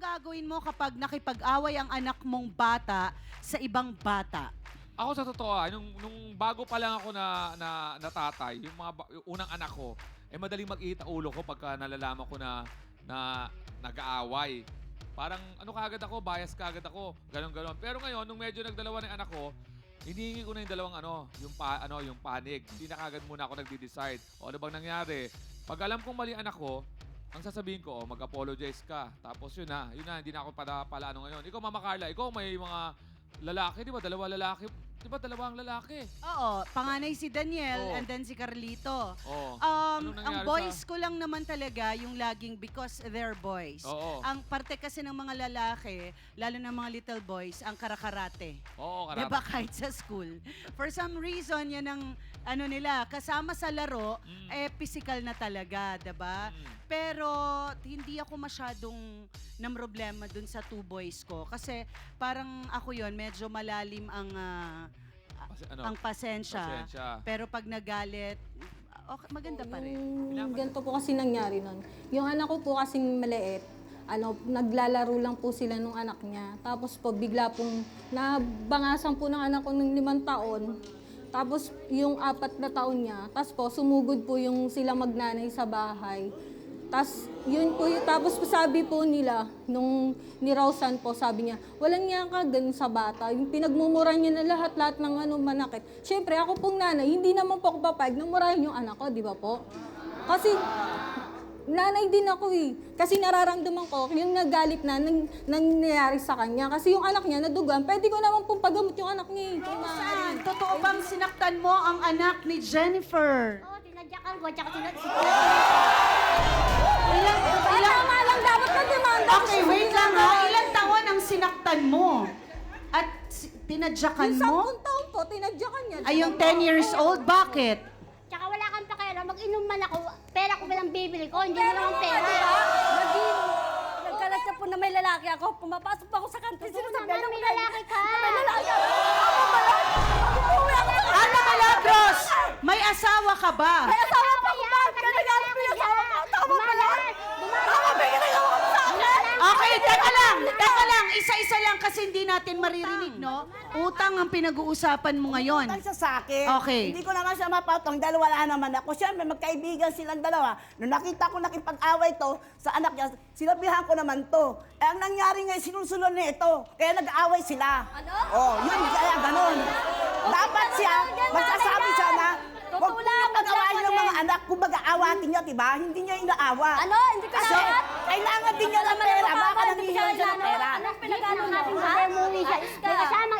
gagawin mo kapag nakipag-away ang anak mong bata sa ibang bata? Ako sa totoo, ah, nung, nung bago pa lang ako na, na, natatay, yung mga yung unang anak ko, eh madaling mag-iita ulo ko pagka nalalaman ko na, na nag-aaway. Parang ano kagad ako, bias kagad ako, ganon ganon. Pero ngayon, nung medyo nagdalawa na yung anak ko, hinihingi ko na yung dalawang ano, yung pa, ano, yung panig. Hindi na kagad muna ako nagde-decide. O ano bang nangyari? Pag alam kong mali anak ko, ang sasabihin ko, oh, mag-apologize ka. Tapos yun na, yun na, hindi na ako pala, pala ano ngayon. Ikaw, Mama Carla, ikaw may mga lalaki, di ba? Dalawa lalaki. Di ba dalawang lalaki? Oo, panganay si Daniel Oo. and then si Carlito. Oo. Um, Anong ang boys sa- ko lang naman talaga yung laging because they're boys. Oo. Ang parte kasi ng mga lalaki, lalo ng mga little boys, ang karakarate. Oo, karami. Diba kahit sa school? For some reason, yan ang ano nila, kasama sa laro, Mm. eh physical na talaga, 'di ba? Mm. Pero hindi ako masyadong ng problema dun sa two boys ko kasi parang ako yon medyo malalim ang ah, Ano, ang pasensya. pasensya. Pero pag nagalit, okay, maganda pa rin. Yung ganito po kasi nangyari nun. Yung anak ko po kasing maliit, ano, naglalaro lang po sila nung anak niya. Tapos po, bigla pong nabangasan po ng anak ko ng limang taon. Tapos yung apat na taon niya, tapos po, sumugod po yung sila magnanay sa bahay. Tapos yun po, yung, tapos po sabi po nila, nung ni Rausan po, sabi niya, walang niya ka ganun sa bata. Yung pinagmumura niya na lahat-lahat ng ano, manakit. Siyempre, ako pong nanay, hindi naman po ako papayag na murahin yung anak ko, di ba po? Kasi nanay din ako eh. Kasi nararamdaman ko, yung nagalit na nang, nangyayari sa kanya. Kasi yung anak niya nadugan, pwede ko naman pong pagamot yung anak niya eh. Maaari. Saan? Totoo bang sinaktan mo ang anak ni Jennifer? Oo, tinadyakan ko, tsaka tinad... Ilan, Ay, ilan, tama lang, dapat na demanda. okay, wait lang ha. Ilang taon ang sinaktan mo? At si- tinadyakan Yung mo? sampung taon po, tinadyakan niya. Ay, yung 10 years old, bakit? Tsaka wala kang pakialam, mag-inom man ako, pera ko walang bibili ko, hindi mo lang pera. Naging, nagkalat siya po na may lalaki ako. Pumapasok pa ako sa kantin. Totoo Sinasabi naman, may lalaki ka. May lalaki ako. Ako pala. Ano Malagros? May asawa ka ba? May asawa pa ako ba? Kaya nagalit ko yung asawa ko. Tama pala. Tama ba yung ginagawa mo sa akin? Okay, teka lang, teka lang. Isa-isa lang kasi hindi natin maririnig, no? Utang ang pinag-uusapan mo ngayon. Utang siya sa akin. Okay. Hindi ko naman siya mapatong dahil wala naman ako. Siyempre, magkaibigan silang dalawa. Nung nakita ko nakipag-away to sa anak niya, sinabihan ko naman to. Eh, ang nangyari ngayon, sinusunod niya ito. Kaya nag-aaway sila. Ano? Oh, yun, kaya ganun. Dapat siya, magsasabi siya na, huwag Totoo mo lang, nang pag-awayin ng ko mga din. anak. Kung mag-aawatin niya, diba? Hindi niya inaawa. Ano? Hindi ko Kasi, lahat? Kailangan din niya ng pera. Baka nangihingi siya ng pera. Hindi pinagano natin sabi mo siya. May kasamang